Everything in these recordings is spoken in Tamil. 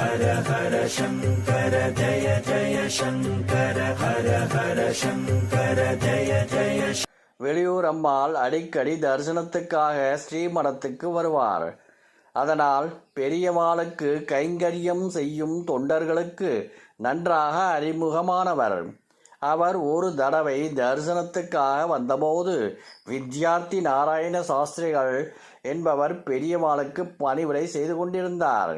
ஹர ஹர சங்கர ஜய ஜய சங்கர ஹர ஹர சங்கர ஜய ஜய வெளியூர் அம்மாள் அடிக்கடி தரிசனத்துக்காக ஸ்ரீமடத்துக்கு வருவார் அதனால் பெரியவாளுக்கு கைங்கரியம் செய்யும் தொண்டர்களுக்கு நன்றாக அறிமுகமானவர். அவர் ஒரு தடவை தரிசனத்துக்காக வந்தபோது வித்யார்த்தி நாராயண சாஸ்திரிகள் என்பவர் பெரியவாளுக்கு பணிவிடை செய்து கொண்டிருந்தார்.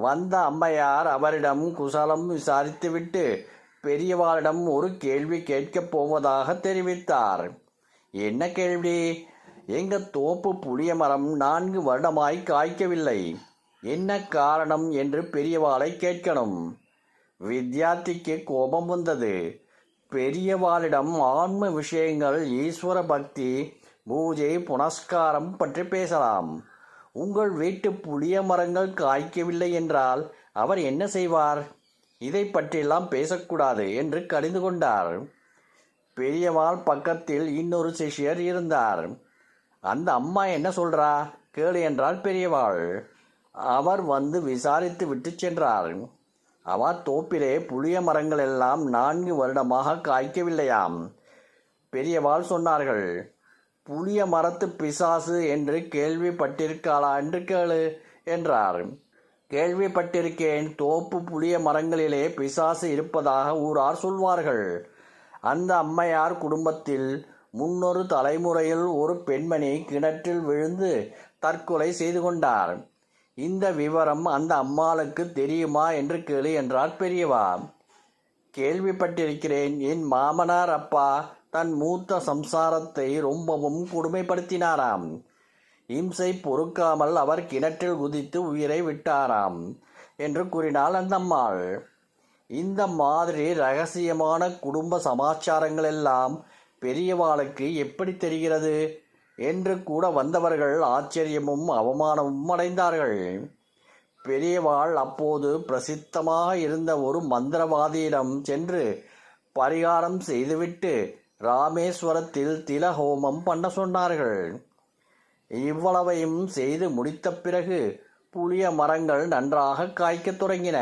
வந்த அம்மையார் அவரிடம் குசலம் விசாரித்துவிட்டு பெரியவாளிடம் ஒரு கேள்வி கேட்கப் போவதாக தெரிவித்தார். என்ன கேள்வி? எங்க தோப்பு புளிய மரம் நான்கு வருடமாய் காய்க்கவில்லை. என்ன காரணம் என்று பெரியவாளை கேட்கணும். வித்யார்த்திக்கு கோபம் வந்தது. பெரியவாளிடம் ஆன்ம விஷயங்கள் ஈஸ்வர பக்தி பூஜை புனஸ்காரம் பற்றி பேசலாம். உங்கள் வீட்டு புளிய மரங்கள் காய்க்கவில்லை என்றால் அவர் என்ன செய்வார்? இதை பற்றியெல்லாம் பேசக்கூடாது என்று கடிந்து கொண்டார். பெரியவாள் பக்கத்தில் இன்னொரு சிஷ்யர் இருந்தார். அந்த அம்மா என்ன சொல்றா? கேளு என்றால் பெரியவாள். அவர் வந்து விசாரித்து விட்டு சென்றார். அவர் தோப்பிலே புளிய மரங்கள் எல்லாம் நான்கு வருடமாக காய்க்கவில்லையாம். பெரியவாள் சொன்னார்கள் புளிய மரத்து பிசாசு என்று கேள்விப்பட்டிருக்காளா என்று கேளு என்றார். கேள்விப்பட்டிருக்கேன். தோப்பு புளிய மரங்களிலே பிசாசு இருப்பதாக ஊரார் சொல்வார்கள். அந்த அம்மையார் குடும்பத்தில் முன்னொரு தலைமுறையில் ஒரு பெண்மணி கிணற்றில் விழுந்து தற்கொலை செய்து கொண்டார். இந்த விவரம் அந்த அம்மாளுக்கு தெரியுமா என்று கேளு என்றார் பெரியவா. கேள்விப்பட்டிருக்கிறேன். என் மாமனார் அப்பா தன் மூத்த சம்சாரத்தை ரொம்பவும் கொடுமைப்படுத்தினாராம். இம்சை பொறுக்காமல் அவர் கிணற்றில் குதித்து உயிரை விட்டாராம் என்று கூறினாள் அந்தம்மாள். இந்த மாதிரி ரகசியமான குடும்ப சமாச்சாரங்கள் எல்லாம் பெரியவாளுக்கு எப்படி தெரிகிறது? என்று கூட வந்தவர்கள் ஆச்சரியமும் அவமானமும் அடைந்தார்கள். பெரியவாள் அப்போது பிரசித்தமாக இருந்த ஒரு மந்திரவாதியிடம் சென்று பரிகாரம் செய்துவிட்டு ராமேஸ்வரத்தில் திலஹோமம் பண்ண சொன்னார்கள். இவ்வளவையும் செய்து முடித்த பிறகு புளிய மரங்கள் நன்றாக காய்க்கத் தொடங்கின.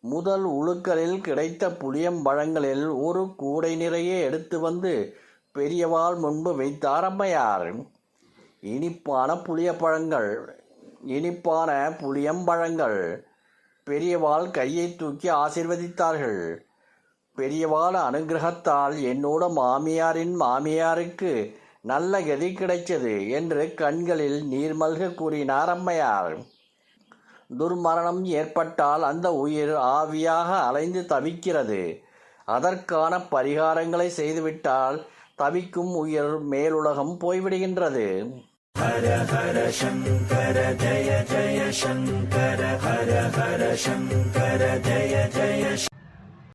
முதல் உழுக்களில் கிடைத்த புளியம்பழங்களில் ஒரு கூடை நிறைய எடுத்து வந்து பெரியவாள் முன்பு வைத்தார் அம்மையார். இனிப்பான புளியப்பழங்கள் இனிப்பான புளியம்பழங்கள் பெரியவாள் கையை தூக்கி ஆசிர்வதித்தார்கள். பெரியவான அனுகிரகத்தால் என்னோட மாமியாரின் மாமியாருக்கு நல்ல கதி கிடைச்சது என்று கண்களில் நீர்மல்க கூறினார் அம்மையார். துர்மரணம் ஏற்பட்டால் அந்த உயிர் ஆவியாக அலைந்து தவிக்கிறது. அதற்கான பரிகாரங்களை செய்துவிட்டால் தவிக்கும் உயிர் மேலுலகம் போய்விடுகின்றது. ஹர ஹர சங்கர ஜய ஜய சங்கர ஹர ஹர சங்கர ஜய ஜய